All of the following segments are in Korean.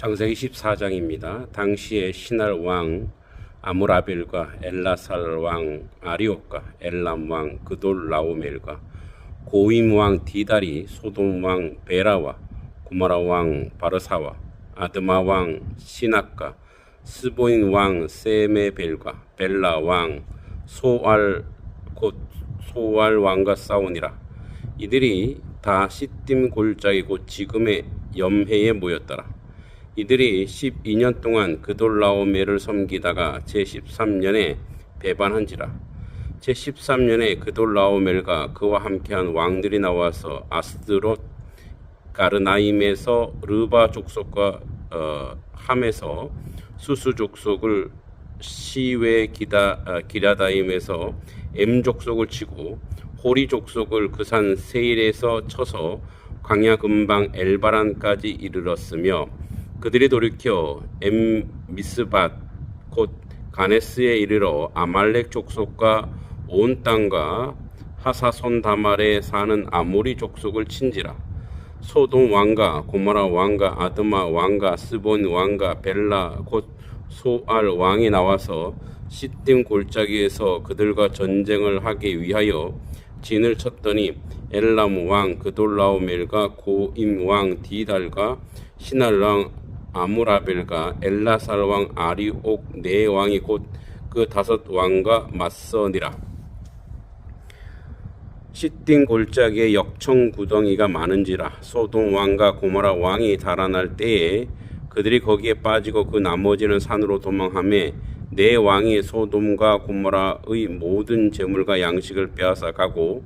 창세기 14장입니다. 당시에 신할 왕 아무라벨과 엘라살 왕 아리옥과 엘람 왕 그돌 라오멜과 고임 왕 디달이 소돔 왕 베라와 고마라 왕 바르사와 아드마 왕 시낙과 스보인 왕 세메벨과 벨라 왕 소알 곧 소알 왕과 싸우니라. 이들이 다 시딤 골짜기 곧 지금의 염해에 모였더라. 이들이 12년 동안 그돌라오메를 섬기다가 제13년에 배반한지라. 제13년에 그돌라오멜과 그와 함께한 왕들이 나와서 아스드롯 가르나임에서 르바 족속과 어, 함에서 수수 족속을 시외 기다 아, 기라다임에서 엠 족속을 치고 호리 족속을 그 산 세일에서 쳐서 광야 근방 엘바란까지 이르렀으며 그들이 돌이켜 엠 미스밭 곧 가네스에 이르러 아말렉 족속과 온 땅과 하사손 다말에 사는 아모리 족속을 친지라. 소돔 왕과 고모라 왕과 아드마 왕과 스본 왕과 벨라 곧 소알 왕이 나와서 시딤 골짜기에서 그들과 전쟁을 하기 위하여 진을 쳤더니 엘람 왕 그돌라오멜과 고임 왕 디달과 시날 왕 아무라벨과 엘라살 왕 아리옥 네 왕이 곧 그 다섯 왕과 맞서니라. 시딘 골짜기에 역청 구덩이가 많은지라 소돔 왕과 고모라 왕이 달아날 때에 그들이 거기에 빠지고 그 나머지는 산으로 도망하며 네 왕이 소돔과 고모라의 모든 재물과 양식을 빼앗아 가고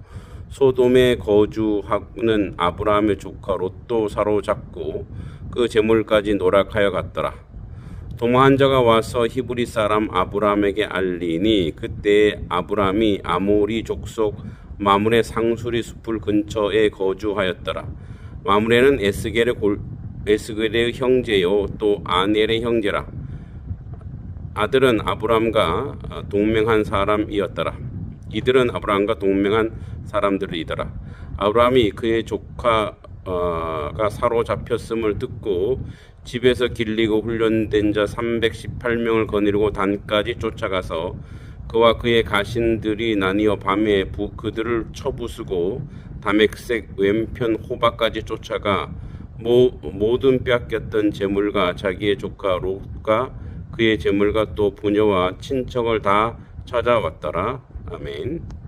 소돔에 거주하는 아브라함의 조카 롯도 사로잡고 그 재물까지 노락하여 갔더라. 도망한 자가 와서 히브리 사람 아브라함에게 알리니 그때 아브라함이 아모리 족속 마물의 상수리 숲을 근처에 거주하였더라. 마물에는 에스겔의 골, 에스겔의 형제요 또 아넬의 형제라. 아들은 아브라함과 동맹한 사람이었더라. 이들은 아브라함과 동맹한 사람들이더라. 아브라함이 그의 조카 가 사로잡혔음을 듣고 집에서 길리고 훈련된 자 318명을 거느리고 단까지 쫓아가서 그와 그의 가신들이 나뉘어 밤에 부, 그들을 쳐부수고 다맥색 왼편 호박까지 쫓아가 모, 모든 빼앗겼던 재물과 자기의 조카 롯과 그의 재물과 또 부녀와 친척을 다 찾아왔더라. 아멘.